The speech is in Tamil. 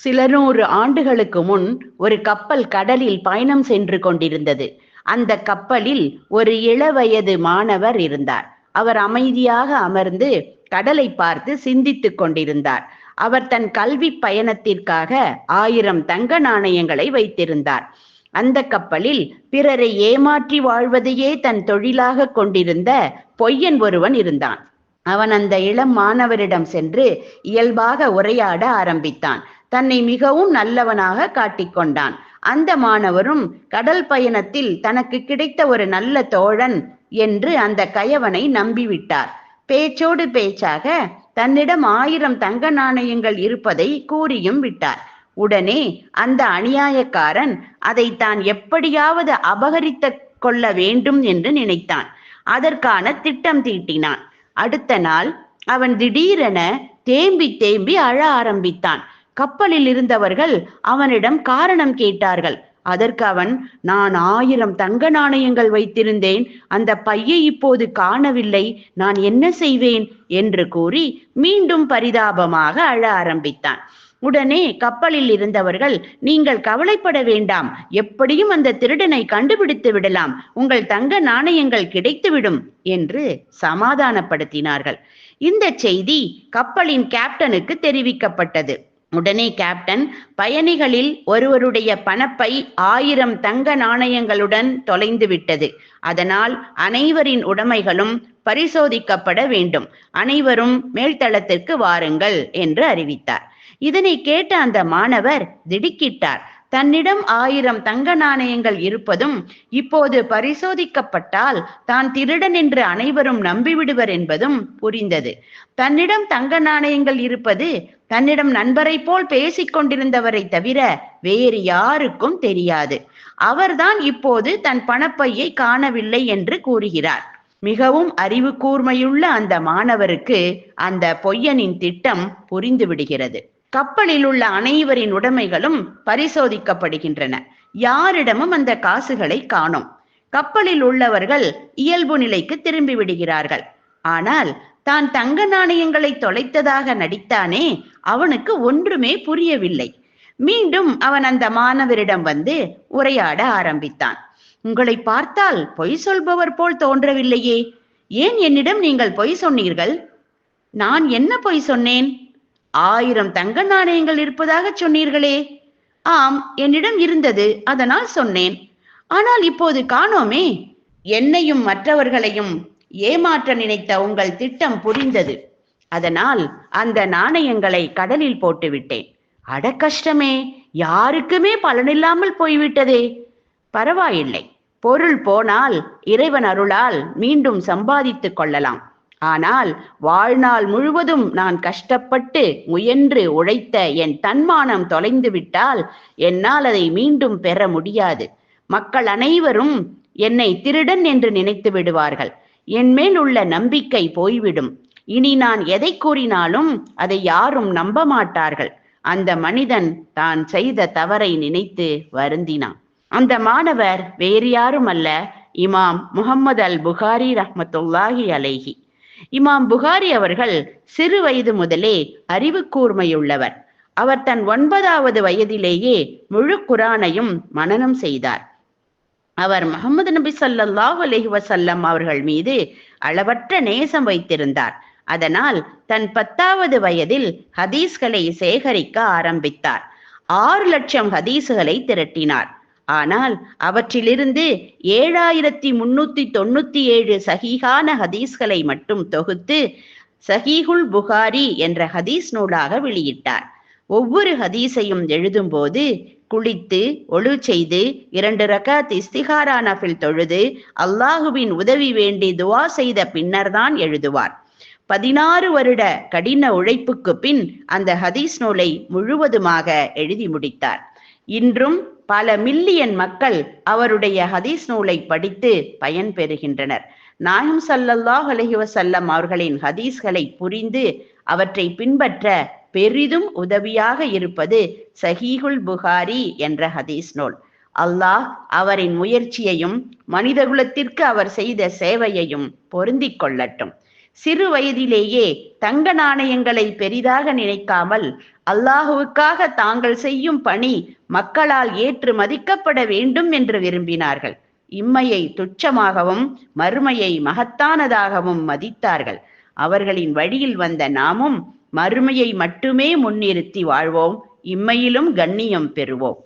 சில நூறு ஆண்டுகளுக்கு முன் ஒரு கப்பல் கடலில் பயணம் சென்று கொண்டிருந்தது. அந்த கப்பலில் ஒரு இளவயது மாணவர் இருந்தார். அவர் அமைதியாக அமர்ந்து கடலை பார்த்து சிந்தித்துக் கொண்டிருந்தார். அவர் தன் கல்வி பயணத்திற்காக ஆயிரம் தங்க நாணயங்களை வைத்திருந்தார். அந்த கப்பலில் பிறரை ஏமாற்றி வாழ்வதையே தன் தொழிலாக கொண்டிருந்த பொய்யன் ஒருவன் இருந்தான். அவன் அந்த இளம் மாணவரிடம் சென்று இயல்பாக உரையாட ஆரம்பித்தான். தன்னை மிகவும் நல்லவனாக காட்டிக்கொண்டான். அந்த மாணவரும் கடல் பயணத்தில் தனக்கு கிடைத்த ஒரு நல்ல தோழன் என்று அந்த கயவனை நம்பிவிட்டார். பேச்சோடு பேச்சாக தன்னிடம் ஆயிரம் தங்க நாணயங்கள் இருப்பதை கூறியும் விட்டார். உடனே அந்த அநியாயக்காரன் அதை தான் எப்படியாவது அபகரித்து கொள்ள வேண்டும் என்று நினைத்தான். அதற்கான திட்டம் தீட்டினான். அடுத்த நாள் அவன் திடீரென தேம்பி தேம்பி அழ ஆரம்பித்தான். கப்பலில் இருந்தவர்கள் அவனிடம் காரணம் கேட்டார்கள். அதற்கு அவன் நான் ஆயிரம் தங்க நாணயங்கள் வைத்திருந்தேன். அந்த பையை இப்போது காணவில்லை. நான் என்ன செய்வேன்? என்று கூறி மீண்டும் பரிதாபமாக அழ ஆரம்பித்தான். உடனே கப்பலில் இருந்தவர்கள் நீங்கள் கவலைப்பட வேண்டாம். எப்படியும் அந்த திருடனை கண்டுபிடித்து விடலாம். உங்கள் தங்க நாணயங்கள் கிடைத்துவிடும் என்று சமாதானப்படுத்தினார்கள். இந்த செய்தி கப்பலின் கேப்டனுக்கு தெரிவிக்கப்பட்டது. உடனே கேப்டன் பயணிகளில் ஒருவருடைய பணப்பை ஆயிரம் தங்க நாணயங்களுடன் தொலைந்து விட்டது. அதனால் அனைவரின் உடைமைகளும் பரிசோதிக்கப்பட வேண்டும். அனைவரும் மேல்தளத்திற்கு வாருங்கள் என்று அறிவித்தார். இதனை கேட்ட அந்த மாணவர் திடுக்கிட்டார். தன்னிடம் ஆயிரம் தங்க நாணயங்கள் இருப்பதும் இப்போது பரிசோதிக்கப்பட்டால் தான் திருடன் என்று அனைவரும் நம்பிவிடுவர் என்பதும் புரிந்தது. தன்னிடம் தங்க நாணயங்கள் இருப்பது தன்னிடம் நண்பரை போல் பேசிக் கொண்டிருந்தவரை தவிர வேறு யாருக்கும் தெரியாது. அவர்தான் இப்போது தன் பணப்பையை காணவில்லை என்று கூறுகிறார். மிகவும் அறிவு கூர்மையுள்ள அந்த மாணவருக்கு அந்த பொய்யனின் திட்டம் புரிந்து விடுகிறது கப்பலில் உள்ள அனைவரின் உடைமைகளும் பரிசோதிக்கப்படுகின்றன. யாரிடமும் அந்த காசுகளை காணோம். கப்பலில் உள்ளவர்கள் இயல்பு நிலைக்கு திரும்பி விடுகிறார்கள் ஆனால் தான் தங்க நாணயங்களை தொலைத்ததாக நடித்தானே அவனுக்கு ஒன்றுமே புரியவில்லை. மீண்டும் அவன் அந்த மாணவரிடம் வந்து உரையாட ஆரம்பித்தான். உங்களை பார்த்தால் பொய் சொல்பவர் போல் தோன்றவில்லையே. ஏன் என்னிடம் நீங்கள் பொய் சொன்னீர்கள்? நான் என்ன பொய் சொன்னேன்? ஆயிரம் தங்க நாணயங்கள் இருப்பதாக சொன்னீர்களே. ஆம் என்னிடம் இருந்தது அதனால் சொன்னேன். ஆனால் இப்போது காணோமே. என்னையும் மற்றவர்களையும் ஏமாற்ற நினைத்த உங்கள் திட்டம் புரிந்தது. அதனால் அந்த நாணயங்களை கடலில் போட்டு விட்டேன் அட கஷ்டமே யாருக்குமே பலனில்லாமல் போய்விட்டதே. பரவாயில்லை பொருள் போனால் இறைவன் அருளால் மீண்டும் சம்பாதித்துக் கொள்ளலாம். ஆனால் வாழ்நாள் முழுவதும் நான் கஷ்டப்பட்டு முயன்று உழைத்த என் தன்மானம் தொலைந்து விட்டால் என்னால் அதை மீண்டும் பெற முடியாது. மக்கள் அனைவரும் என்னை திருடன் என்று நினைத்து விடுவார்கள். என் மேல் உள்ள நம்பிக்கை போய்விடும். இனி நான் எதை கூறினாலும் அதை யாரும் நம்ப மாட்டார்கள் அந்த மனிதன் தான் செய்த தவறை நினைத்து வருந்தினான். அந்த மாணவர் வேறு யாரும் அல்ல இமாம் முகமது அல் புகாரி ரஹமத்துல்லாஹி அலைஹி. இமாம் புகாரி அவர்கள் சிறு வயது முதலே அறிவு கூர்மையுள்ளவர் அவர் தன் ஒன்பதாவது வயதிலேயே முழு குரானையும் மனனம் செய்தார். அவர் முகமது நபி சல்லாஹ் அலஹி வசல்லம் அவர்கள் மீது அளவற்ற நேசம் வைத்திருந்தார். அதனால் தன் பத்தாவது வயதில் ஹதீஸ்களை சேகரிக்க ஆரம்பித்தார். ஆறு லட்சம் ஹதீஸுகளை திரட்டினார். ஆனால் அவற்றிலிருந்து ஏழாயிரத்தி முன்னூத்தி தொண்ணூத்தி ஏழு சஹீஹான ஹதீஸ்களை மட்டும் தொகுத்து சஹீஹுல் புகாரி என்ற ஹதீஸ் நூலாக வெளியிட்டார். ஒவ்வொரு ஹதீஸையும் எழுதும்போது குளித்து ஒழு செய்து இரண்டு ரகாத் இஸ்திகாரா நஃபில் தொழுது அல்லாஹுவின் உதவி வேண்டி துவா செய்த பின்னர்தான் எழுதுவார். பதினாறு வருட கடின உழைப்புக்கு பின் அந்த ஹதீஸ் நூலை முழுவதுமாக எழுதி முடித்தார். இன்றும் பல மில்லியன் மக்கள் அவருடைய ஹதீஸ் நூலை படித்து பயன் பெறுகின்றனர். நாயம் சல்லல்லாஹ் அலஹி வசல்லம் அவர்களின் ஹதீஸ்களை புரிந்து அவற்றை பின்பற்ற பெரிதும் உதவியாக இருப்பது சஹீகுல் புகாரி என்ற ஹதீஸ் நூல். அல்லாஹ் அவரின் முயற்சியையும் மனிதகுலத்திற்கு அவர் செய்த சேவையையும் பொருந்திக் கொள்ளட்டும். சிறு வயதிலேயே தங்க நாணயங்களை பெரிதாக நினைக்காமல் அல்லாஹுவுக்காக தாங்கள் செய்யும் பணி மக்களால் ஏற்று மதிக்கப்பட வேண்டும் என்று விரும்பினார்கள். இம்மையை துச்சமாகவும் மறுமையை மகத்தானதாகவும் மதித்தார்கள். அவர்களின் வழியில் வந்த நாமும் மறுமையை மட்டுமே முன்னிறுத்தி வாழ்வோம். இம்மையிலும் கண்ணியம் பெறுவோம்.